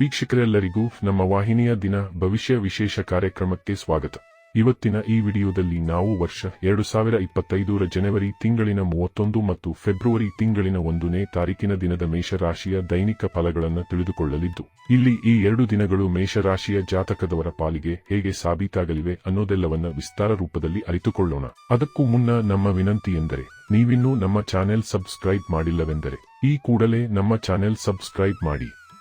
ವೀಕ್ಷಕರೆಲ್ಲರಿಗೂ ನಮ್ಮ ವಾಹಿನಿಯ ದಿನ ಭವಿಷ್ಯ ವಿಶೇಷ ಕಾರ್ಯಕ್ರಮಕ್ಕೆ ಸ್ವಾಗತ. ಇವತ್ತಿನ ಈ ವಿಡಿಯೋದಲ್ಲಿ ನಾವು ವರ್ಷ ಎರಡು ಸಾವಿರ ಇಪ್ಪತ್ತೈದರ ಜನವರಿ ತಿಂಗಳಿನ ಮೂವತ್ತೊಂದು ಮತ್ತು ಫೆಬ್ರವರಿ ತಿಂಗಳಿನ ಒಂದನೇ ತಾರೀಕಿನ ದಿನದ ಮೇಷರಾಶಿಯ ದೈನಿಕ ಫಲಗಳನ್ನು ತಿಳಿದುಕೊಳ್ಳಲಿದ್ದು, ಇಲ್ಲಿ ಈ ಎರಡು ದಿನಗಳು ಮೇಷರಾಶಿಯ ಜಾತಕದವರ ಪಾಲಿಗೆ ಹೇಗೆ ಸಾಬೀತಾಗಲಿವೆ ಅನ್ನೋದೆಲ್ಲವನ್ನ ವಿಸ್ತಾರ ರೂಪದಲ್ಲಿ ಅರಿತುಕೊಳ್ಳೋಣ. ಅದಕ್ಕೂ ಮುನ್ನ ನಮ್ಮ ವಿನಂತಿ ಎಂದರೆ, ನೀವಿನ್ನೂ ನಮ್ಮ ಚಾನೆಲ್ ಸಬ್ಸ್ಕ್ರೈಬ್ ಮಾಡಿಲ್ಲವೆಂದರೆ, ಈ ಕೂಡಲೇ ನಮ್ಮ ಚಾನೆಲ್ ಸಬ್ಸ್ಕ್ರೈಬ್ ಮಾಡಿ.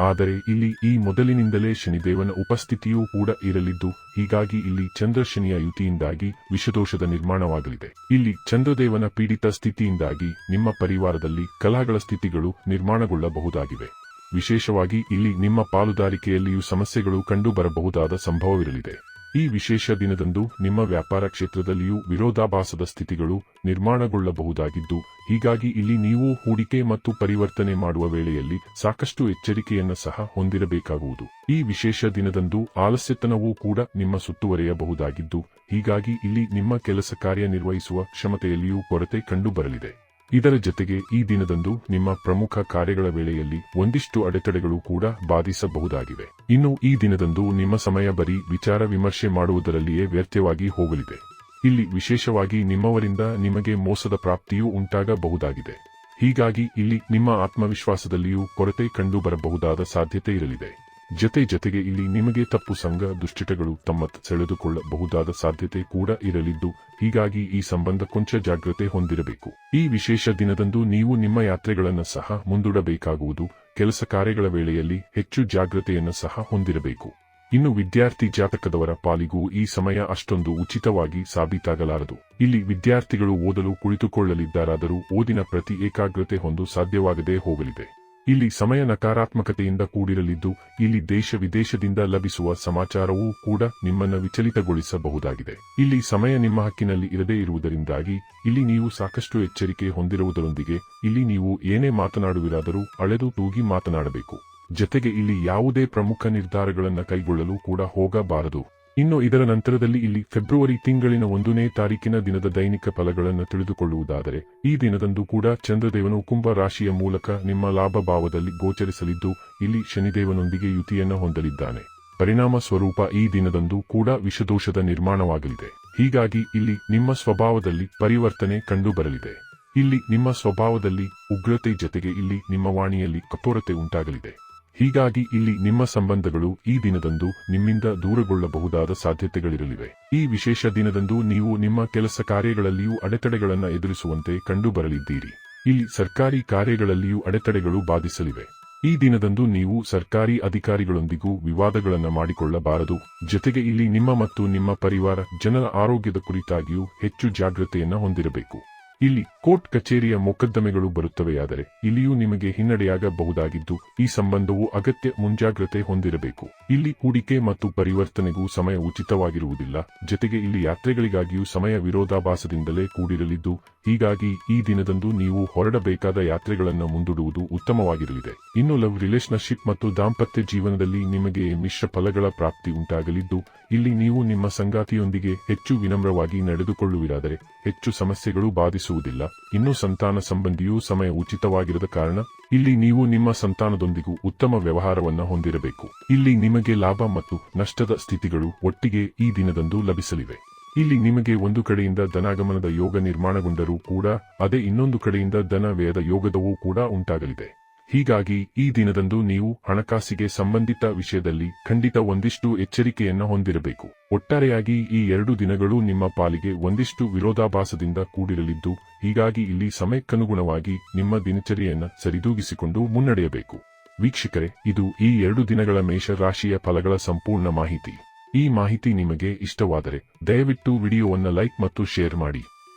ಆದರೆ ಇಲ್ಲಿ ಈ ಮೊದಲಿನಿಂದಲೇ ಶನಿದೇವನ ಉಪಸ್ಥಿತಿಯೂ ಕೂಡ ಇರಲಿದ್ದು, ಹೀಗಾಗಿ ಇಲ್ಲಿ ಚಂದ್ರ ಶನಿಯ ಯುತಿಯಿಂದಾಗಿ ವಿಷದೋಷದ ನಿರ್ಮಾಣವಾಗಲಿದೆ. ಇಲ್ಲಿ ಚಂದ್ರದೇವನ ಪೀಡಿತ ಸ್ಥಿತಿಯಿಂದಾಗಿ ನಿಮ್ಮ ಪರಿವಾರದಲ್ಲಿ ಕಲಾಗಳ ಸ್ಥಿತಿಗಳು ನಿರ್ಮಾಣಗೊಳ್ಳಬಹುದಾಗಿವೆ. ವಿಶೇಷವಾಗಿ ಇಲ್ಲಿ ನಿಮ್ಮ ಪಾಲುದಾರಿಕೆಯಲ್ಲಿಯೂ ಸಮಸ್ಯೆಗಳು ಕಂಡುಬರಬಹುದಾದ ಸಂಭವವಿರಲಿದೆ. ಈ ವಿಶೇಷ ದಿನದಂದು ನಿಮ್ಮ ವ್ಯಾಪಾರ ಕ್ಷೇತ್ರದಲ್ಲಿಯೂ ವಿರೋಧಾಭಾಸದ ಸ್ಥಿತಿಗಳು ನಿರ್ಮಾಣಗೊಳ್ಳಬಹುದಾಗಿದ್ದು, ಹೀಗಾಗಿ ಇಲ್ಲಿ ನೀವು ಹೂಡಿಕೆ ಮತ್ತು ಪರಿವರ್ತನೆ ಮಾಡುವ ವೇಳೆಯಲ್ಲಿ ಸಾಕಷ್ಟು ಎಚ್ಚರಿಕೆಯನ್ನು ಸಹ ಹೊಂದಿರಬೇಕಾಗುವುದು. ಈ ವಿಶೇಷ ದಿನದಂದು ಆಲಸ್ಯತನವೂ ಕೂಡ ನಿಮ್ಮ ಸುತ್ತುವರೆಯಬಹುದಾಗಿದ್ದು, ಹೀಗಾಗಿ ಇಲ್ಲಿ ನಿಮ್ಮ ಕೆಲಸ ಕಾರ್ಯನಿರ್ವಹಿಸುವ ಕ್ಷಮತೆಯಲ್ಲಿಯೂ ಕೊರತೆ ಕಂಡುಬರಲಿದೆ. ಇದರ ಜೊತೆಗೆ ಈ ದಿನದಂದು ನಿಮ್ಮ ಪ್ರಮುಖ ಕಾರ್ಯಗಳ ವೇಳೆಯಲ್ಲಿ ಒಂದಿಷ್ಟು ಅಡೆತಡೆಗಳು ಕೂಡ ಬಾಧಿಸಬಹುದಾಗಿವೆ. ಇನ್ನು ಈ ದಿನದಂದು ನಿಮ್ಮ ಸಮಯ ಬರೀ ವಿಚಾರ ವಿಮರ್ಶೆ ಮಾಡುವುದರಲ್ಲಿಯೇ ವ್ಯರ್ಥವಾಗಿ ಹೋಗಲಿದೆ. ಇಲ್ಲಿ ವಿಶೇಷವಾಗಿ ನಿಮ್ಮವರಿಂದ ನಿಮಗೆ ಮೋಸದ ಪ್ರಾಪ್ತಿಯೂ ಉಂಟಾಗಬಹುದಾಗಿದೆ. ಹೀಗಾಗಿ ಇಲ್ಲಿ ನಿಮ್ಮ ಆತ್ಮವಿಶ್ವಾಸದಲ್ಲಿಯೂ ಕೊರತೆ ಕಂಡುಬರಬಹುದಾದ ಸಾಧ್ಯತೆ ಇರಲಿದೆ. ಜತೆ ಜತೆಗೆ ಇಲ್ಲಿ ನಿಮಗೆ ತಪ್ಪು ಸಂಘ ದುಶ್ಚಟಗಳು ತಮ್ಮ ಸೆಳೆದುಕೊಳ್ಳಬಹುದಾದ ಸಾಧ್ಯತೆ ಕೂಡ ಇರಲಿದ್ದು, ಹೀಗಾಗಿ ಈ ಸಂಬಂಧ ಕೊಂಚ ಜಾಗ್ರತೆ ಹೊಂದಿರಬೇಕು. ಈ ವಿಶೇಷ ದಿನದಂದು ನೀವು ನಿಮ್ಮ ಯಾತ್ರೆಗಳನ್ನು ಸಹ ಮುಂದೂಡಬೇಕಾಗುವುದು, ಕೆಲಸ ಕಾರ್ಯಗಳ ವೇಳೆಯಲ್ಲಿ ಹೆಚ್ಚು ಜಾಗ್ರತೆಯನ್ನು ಸಹ ಹೊಂದಿರಬೇಕು. ಇನ್ನು ವಿದ್ಯಾರ್ಥಿ ಜಾತಕದವರ ಪಾಲಿಗೂ ಈ ಸಮಯ ಅಷ್ಟೊಂದು ಉಚಿತವಾಗಿ ಸಾಬೀತಾಗಲಾರದು. ಇಲ್ಲಿ ವಿದ್ಯಾರ್ಥಿಗಳು ಓದಲು ಕುಳಿತುಕೊಳ್ಳಲಿದ್ದಾರಾದರೂ ಓದಿನ ಪ್ರತಿ ಏಕಾಗ್ರತೆ ಹೊಂದು ಸಾಧ್ಯವಾಗದೇ ಹೋಗಲಿದೆ. ಇಲ್ಲಿ ಸಮಯ ನಕಾರಾತ್ಮಕತೆಯಿಂದ ಕೂಡಿರಲಿದ್ದು, ಇಲ್ಲಿ ದೇಶ ವಿದೇಶದಿಂದ ಲಭಿಸುವ ಸಮಾಚಾರವೂ ಕೂಡ ನಿಮ್ಮನ್ನ ವಿಚಲಿತಗೊಳಿಸಬಹುದಾಗಿದೆ. ಇಲ್ಲಿ ಸಮಯ ನಿಮ್ಮ ಹಕ್ಕಿನಲ್ಲಿ ಇರದೇ ಇರುವುದರಿಂದಾಗಿ, ಇಲ್ಲಿ ನೀವು ಸಾಕಷ್ಟು ಎಚ್ಚರಿಕೆ ಹೊಂದಿರುವುದರೊಂದಿಗೆ, ಇಲ್ಲಿ ನೀವು ಏನೇ ಮಾತನಾಡುವಿರಾದರೂ ಅಳೆದು ತೂಗಿ ಮಾತನಾಡಬೇಕು. ಜತೆಗೆ ಇಲ್ಲಿ ಯಾವುದೇ ಪ್ರಮುಖ ನಿರ್ಧಾರಗಳನ್ನು ಕೈಗೊಳ್ಳಲು ಕೂಡ ಹೋಗಬಾರದು. ಇನ್ನು ಇದರ ನಂತರದಲ್ಲಿ ಇಲ್ಲಿ ಫೆಬ್ರವರಿ ತಿಂಗಳಿನ ಒಂದನೇ ತಾರೀಕಿನ ದಿನದ ದೈನಿಕ ಫಲಗಳನ್ನು ತಿಳಿದುಕೊಳ್ಳುವುದಾದರೆ, ಈ ದಿನದಂದು ಕೂಡ ಚಂದ್ರದೇವನು ಕುಂಭ ರಾಶಿಯ ಮೂಲಕ ನಿಮ್ಮ ಲಾಭ ಭಾವದಲ್ಲಿ ಗೋಚರಿಸಲಿದ್ದು, ಇಲ್ಲಿ ಶನಿದೇವನೊಂದಿಗೆ ಯುತಿಯನ್ನು ಹೊಂದಲಿದ್ದಾನೆ. ಪರಿಣಾಮ ಸ್ವರೂಪ ಈ ದಿನದಂದು ಕೂಡ ವಿಷದೋಷದ ನಿರ್ಮಾಣವಾಗಲಿದೆ. ಹೀಗಾಗಿ ಇಲ್ಲಿ ನಿಮ್ಮ ಸ್ವಭಾವದಲ್ಲಿ ಪರಿವರ್ತನೆ ಕಂಡುಬರಲಿದೆ. ಇಲ್ಲಿ ನಿಮ್ಮ ಸ್ವಭಾವದಲ್ಲಿ ಉಗ್ರತೆ ಜೊತೆಗೆ ಇಲ್ಲಿ ನಿಮ್ಮ ವಾಣಿಯಲ್ಲಿ ಕಠೋರತೆ ಉಂಟಾಗಲಿದೆ. ಹೀಗಾಗಿ ಇಲ್ಲಿ ನಿಮ್ಮ ಸಂಬಂಧಗಳು ಈ ದಿನದಂದು ನಿಮ್ಮಿಂದ ದೂರಗೊಳ್ಳಬಹುದಾದ ಸಾಧ್ಯತೆಗಳಿರಲಿವೆ. ಈ ವಿಶೇಷ ದಿನದಂದು ನೀವು ನಿಮ್ಮ ಕೆಲಸ ಕಾರ್ಯಗಳಲ್ಲಿಯೂ ಅಡೆತಡೆಗಳನ್ನು ಎದುರಿಸುವಂತೆ ಕಂಡುಬರಲಿದ್ದೀರಿ. ಇಲ್ಲಿ ಸರ್ಕಾರಿ ಕಾರ್ಯಗಳಲ್ಲಿಯೂ ಅಡೆತಡೆಗಳು ಬಾಧಿಸಲಿವೆ. ಈ ದಿನದಂದು ನೀವು ಸರ್ಕಾರಿ ಅಧಿಕಾರಿಗಳೊಂದಿಗೂ ವಿವಾದಗಳನ್ನು ಮಾಡಿಕೊಳ್ಳಬಾರದು. ಜೊತೆಗೆ ಇಲ್ಲಿ ನಿಮ್ಮ ಮತ್ತು ನಿಮ್ಮ ಪರಿವಾರ ಜನರ ಆರೋಗ್ಯದ ಕುರಿತಾಗಿಯೂ ಹೆಚ್ಚು ಜಾಗ್ರತೆಯನ್ನು ಹೊಂದಿರಬೇಕು. ಇಲ್ಲಿ ಕೋರ್ಟ್ ಕಚೇರಿಯ ಮೊಕದ್ದಮೆಗಳು ಬರುತ್ತವೆಯಾದರೆ ಇಲ್ಲಿಯೂ ನಿಮಗೆ ಹಿನ್ನಡೆಯಾಗಬಹುದಾಗಿದ್ದು, ಈ ಸಂಬಂಧವು ಅಗತ್ಯ ಮುಂಜಾಗ್ರತೆ ಹೊಂದಿರಬೇಕು. ಇಲ್ಲಿ ಹೂಡಿಕೆ ಮತ್ತು ಪರಿವರ್ತನೆಗೂ ಸಮಯ ಉಚಿತವಾಗಿರುವುದಿಲ್ಲ. ಜೊತೆಗೆ ಇಲ್ಲಿ ಯಾತ್ರೆಗಳಿಗಾಗಿಯೂ ಸಮಯ ವಿರೋಧಾಭಾಸದಿಂದಲೇ ಕೂಡಿರಲಿದ್ದು, ಹೀಗಾಗಿ ಈ ದಿನದಂದು ನೀವು ಹೊರಡಬೇಕಾದ ಯಾತ್ರೆಗಳನ್ನು ಮುಂದೂಡುವುದು ಉತ್ತಮವಾಗಿರಲಿದೆ. ಇನ್ನು ಲವ್ ರಿಲೇಷನ್ಶಿಪ್ ಮತ್ತು ದಾಂಪತ್ಯ ಜೀವನದಲ್ಲಿ ನಿಮಗೆ ಮಿಶ್ರ ಫಲಗಳ ಪ್ರಾಪ್ತಿ ಉಂಟಾಗಲಿದ್ದು, ಇಲ್ಲಿ ನೀವು ನಿಮ್ಮ ಸಂಗಾತಿಯೊಂದಿಗೆ ಹೆಚ್ಚು ವಿನಮ್ರವಾಗಿ ನಡೆದುಕೊಳ್ಳುವಿರಾದರೆ ಹೆಚ್ಚು ಸಮಸ್ಯೆಗಳು ಬಾಧಿಸುವುದಿಲ್ಲ. ಇನ್ನು ಸಂತಾನ ಸಂಬಂಧಿಯೂ ಸಮಯ ಉಚಿತವಾಗಿರದ ಕಾರಣ ಇಲ್ಲಿ ನೀವು ನಿಮ್ಮ ಸಂತಾನದೊಂದಿಗೂ ಉತ್ತಮ ವ್ಯವಹಾರವನ್ನು ಹೊಂದಿರಬೇಕು. ಇಲ್ಲಿ ನಿಮಗೆ ಲಾಭ ಮತ್ತು ನಷ್ಟದ ಸ್ಥಿತಿಗಳು ಒಟ್ಟಿಗೆ ಈ ದಿನದಂದು ಲಭಿಸಲಿವೆ. ಇಲ್ಲಿ ನಿಮಗೆ ಒಂದು ಕಡೆಯಿಂದ ಧನಾಗಮನದ ಯೋಗ ನಿರ್ಮಾಣಗೊಂಡರೂ ಕೂಡ, ಅದೇ ಇನ್ನೊಂದು ಕಡೆಯಿಂದ ಧನ ವ್ಯಯದ ಯೋಗದವೂ ಕೂಡ ಉಂಟಾಗಲಿದೆ. ಹೀಗಾಗಿ ಈ ದಿನದಂದು ನೀವು ಹಣಕಾಸಿಗೆ ಸಂಬಂಧಿತ ವಿಷಯದಲ್ಲಿ ಖಂಡಿತ ಒಂದಿಷ್ಟು ಎಚ್ಚರಿಕೆಯನ್ನು ಹೊಂದಿರಬೇಕು. ಒಟ್ಟಾರೆಯಾಗಿ ಈ ಎರಡು ದಿನಗಳು ನಿಮ್ಮ ಪಾಲಿಗೆ ಒಂದಿಷ್ಟು ವಿರೋಧಾಭಾಸದಿಂದ ಕೂಡಿರಲಿದ್ದು, ಹೀಗಾಗಿ ಇಲ್ಲಿ ಸಮಯಕ್ಕನುಗುಣವಾಗಿ ನಿಮ್ಮ ದಿನಚರಿಯನ್ನು ಸರಿದೂಗಿಸಿಕೊಂಡು ಮುನ್ನಡೆಯಬೇಕು. ವೀಕ್ಷಕರೇ, ಇದು ಈ ಎರಡು ದಿನಗಳ ಮೇಷ ರಾಶಿಯ ಫಲಗಳ ಸಂಪೂರ್ಣ ಮಾಹಿತಿ. ಈ ಮಾಹಿತಿ ನಿಮಗೆ ಇಷ್ಟವಾದರೆ ದಯವಿಟ್ಟು ವಿಡಿಯೋವನ್ನು ಲೈಕ್ ಮತ್ತು ಶೇರ್ ಮಾಡಿ.